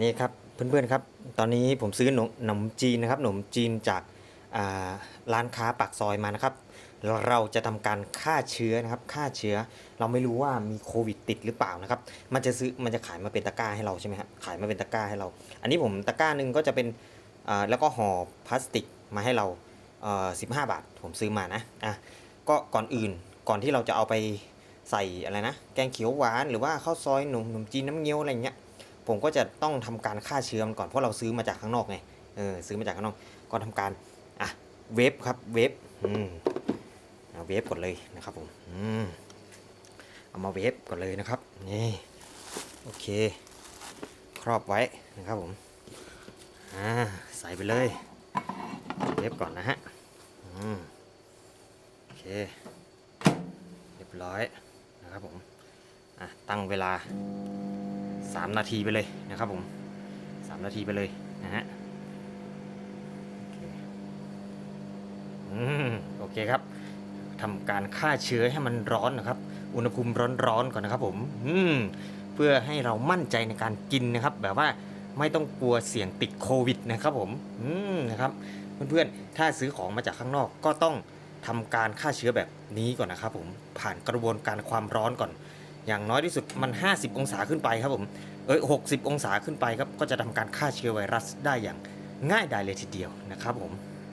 นี่ครับเพื่อนๆครับ ตอนนี้ผมซื้อขนมขนมจีนนะครับขนมจีนจาการ้านค้าปากซอยมานะครับ เราจะทำการฆ่าเชื้อนะครับฆ่าเชื้อ เราไม่รู้ว่ามีโควิดติดหรือเปล่านะครับ มันจะซื้อมันจะขายมาเป็นตะกร้าให้เราใช่ไหมครับขายมาเป็นตะกร้าให้เรา อันนี้ผมตะกร้าหนึ่งก็จะเป็นแล้วก็ห่อพลาสติกมาให้เราเอ่อ15บาทผมซื้อมานะอะก็ก่อนอื่นก่อนที่เราจะเอาไปใส่อะไรนะ แกงเขียวหวานหรือว่าข้าวซอยหนมขนมจีนน้ำเงี้ยวอะไรเงี้ย ผมก็จะต้องทำการฆ่าเชื้อมันก่อนเพราะเราซื้อมาจากข้างนอกไงเออซื้อมาจากข้างนอกก็ทำการอะเวฟครับเวฟอืมเอาเวฟก่อนเลยนะครับผมอืมเอามาเวฟก่อนเลยนะครับนี่โอเค ครอบไว้นะครับผมอ่าใส่ไปเลยเวฟก่อนนะฮะอืมโอเคเรียบร้อยนะครับผมอะตั้งเวลา 3 นาทีไปเลยนะครับผม 3 นาทีไปเลยนะฮะโอเคอืมโอเคครับทำการฆ่าเชื้อให้มันร้อนนะครับ อุณหภูมิร้อนๆก่อนนะครับผมอืมเพื่อให้เรามั่นใจในการกินนะครับ แบบว่าไม่ต้องกลัวเสี่ยงติดโควิดนะครับผมอืมนะครับเพื่อนๆ ถ้าซื้อของมาจากข้างนอกก็ต้องทำการฆ่าเชื้อแบบนี้ก่อนนะครับผมผ่านกระบวนการความร้อนก่อน อย่างน้อยที่สุดมัน 50 องศาขึ้นไปครับผมเอ้ย60 องศาขึ้นไปครับก็จะทำการฆ่าเชื้อไวรัสได้อย่างง่ายดายเลยทีเดียวนะครับผม